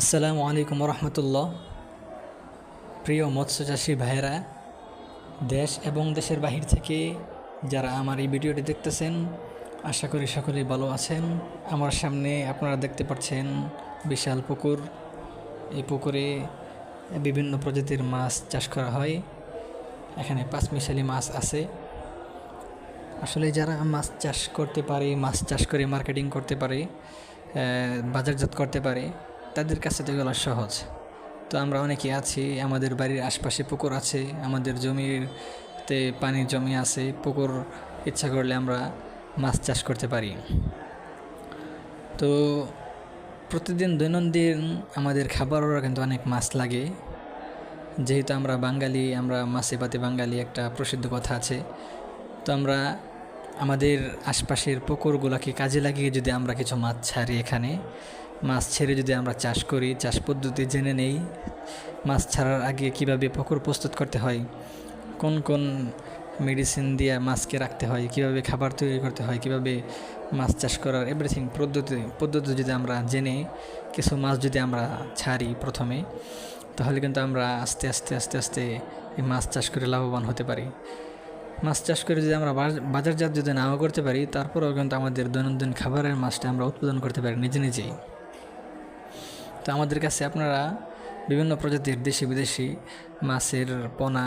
আসসালামু আলাইকুম রহমতুল্লাহ প্রিয় মৎস্যচাষী ভাইয়েরা, দেশ এবং দেশের বাহির থেকে যারা আমার এই ভিডিওটি দেখতেছেন, আশা করি সকলেই ভালো আছেন। আমার সামনে আপনারা দেখতে পাচ্ছেন বিশাল পুকুর। এই পুকুরে বিভিন্ন প্রজাতির মাছ চাষ করা হয়। এখানে পাঁচমিশালি মাছ আছে। আসলে যারা মাছ চাষ করতে পারে, মাছ চাষ করে মার্কেটিং করতে পারে বাজারজাত করতে পারে তাদের কাছে তো এগুলো সহজ। তো আমরা অনেকে আছি, আমাদের বাড়ির আশপাশে পুকুর আছে, আমাদের জমিতে পানি জমি আছে, পুকুর ইচ্ছা করলে আমরা মাছ চাষ করতে পারি। তো প্রতিদিন দৈনন্দিন আমাদের খাবারেরও কিন্তু অনেক মাছ লাগে। যেহেতু আমরা বাঙালি, আমরা মাছে পাতে বাঙালি একটা প্রসিদ্ধ কথা আছে। তো আমরা আমাদের আশপাশের পুকুরগুলোকে কাজে লাগিয়ে যদি আমরা কিছু মাছ ছাড়ি এখানে মাছ ছেড়ে যদি আমরা চাষ করি, চাষ পদ্ধতি জেনে নেই, মাছ ছাড়ার আগে কীভাবে পুকুর প্রস্তুত করতে হয়, কোন কোন মেডিসিন দিয়ে মাছকে রাখতে হয়, কীভাবে খাবার তৈরি করতে হয়, কীভাবে মাছ চাষ করার এভরিথিং পদ্ধতি পদ্ধতি যদি আমরা জেনে কিছু মাছ যদি আমরা ছাড়ি প্রথমে, তাহলে কিন্তু আমরা আস্তে আস্তে আস্তে আস্তে এই মাছ চাষ করে লাভবান হতে পারি। মাছ চাষ করে যদি আমরা বাজারজাত যদি নাও করতে পারি, তারপরেও কিন্তু আমাদের দৈনন্দিন খাবারের মাছটা আমরা উৎপাদন করতে পারি নিজে নিজেই। তো আমাদের কাছে আপনারা বিভিন্ন প্রজাতির দেশি বিদেশি মাছের পোনা,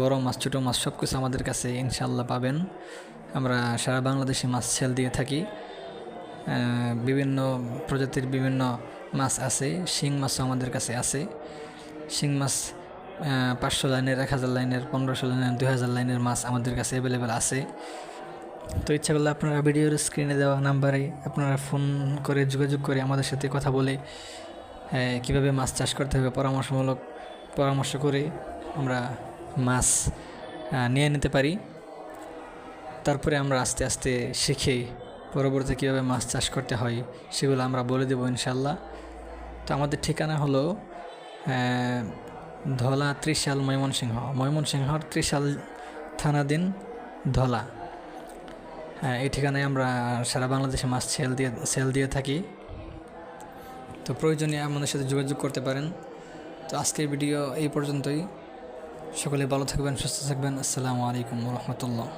বড় মাছ, ছোটো মাছ সব কিছু আমাদের কাছে ইনশাল্লাহ পাবেন। আমরা সারা বাংলাদেশে মাছ সেল দিয়ে থাকি। বিভিন্ন প্রজাতির বিভিন্ন মাছ আছে, শিং মাছও আমাদের কাছে আছে। শিং মাছ পাঁচশো লাইনের, এক হাজার লাইনের, পনেরোশো লাইনের, দুই হাজার লাইনের মাছ আমাদের কাছে অ্যাভেলেবেল আছে। তো ইচ্ছা করলে আপনারা ভিডিওর স্ক্রিনে দেওয়া নাম্বারে আপনারা ফোন করে যোগাযোগ করে আমাদের সাথে কথা বলে কীভাবে মাছ চাষ করতে হবে পরামর্শমূলক পরামর্শ করে আমরা মাছ নিয়ে নিতে পারি। তারপরে আমরা আস্তে আস্তে শিখে পরবর্তীতে কীভাবে মাছ চাষ করতে হয় সেগুলো আমরা বলে দেবো ইনশাল্লাহ তো আমাদের ঠিকানা হলো ধলা ত্রিশাল ময়মনসিংহ। ময়মনসিংহর ত্রিশাল থানাধীন ধলা। হ্যাঁ এই ঠিকানায় আমরা সারা বাংলাদেশে মাছ সেল দিয়ে সেল দিয়ে থাকি। তো প্রয়োজনে আমাদের সাথে যোগাযোগ করতে পারেন। তো আজকের ভিডিও এই পর্যন্তই। সকলে ভালো থাকবেন, সুস্থ থাকবেন। আসসালামু আলাইকুম রহমতুল্লাহ।